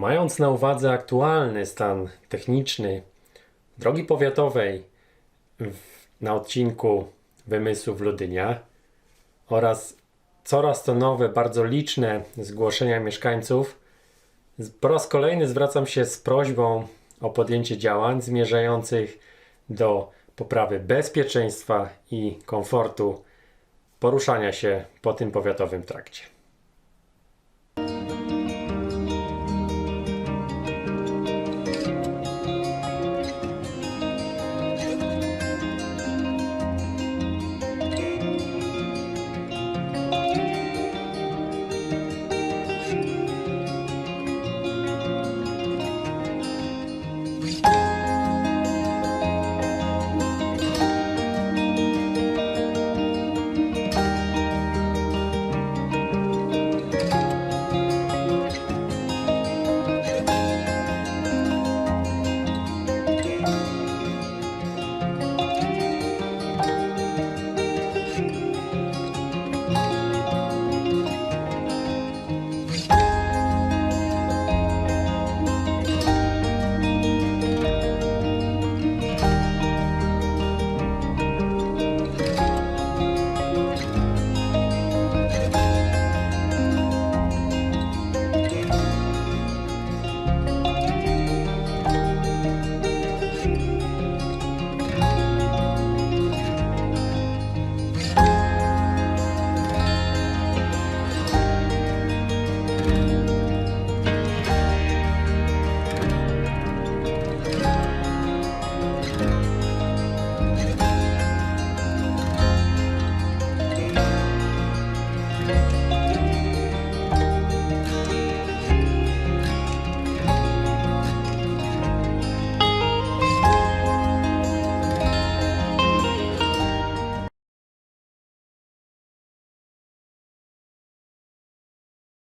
Mając na uwadze aktualny stan techniczny drogi powiatowej na odcinku Wymysłów Ludynia oraz coraz to nowe, bardzo liczne zgłoszenia mieszkańców, po raz kolejny zwracam się z prośbą o podjęcie działań zmierzających do poprawy bezpieczeństwa i komfortu poruszania się po tym powiatowym trakcie.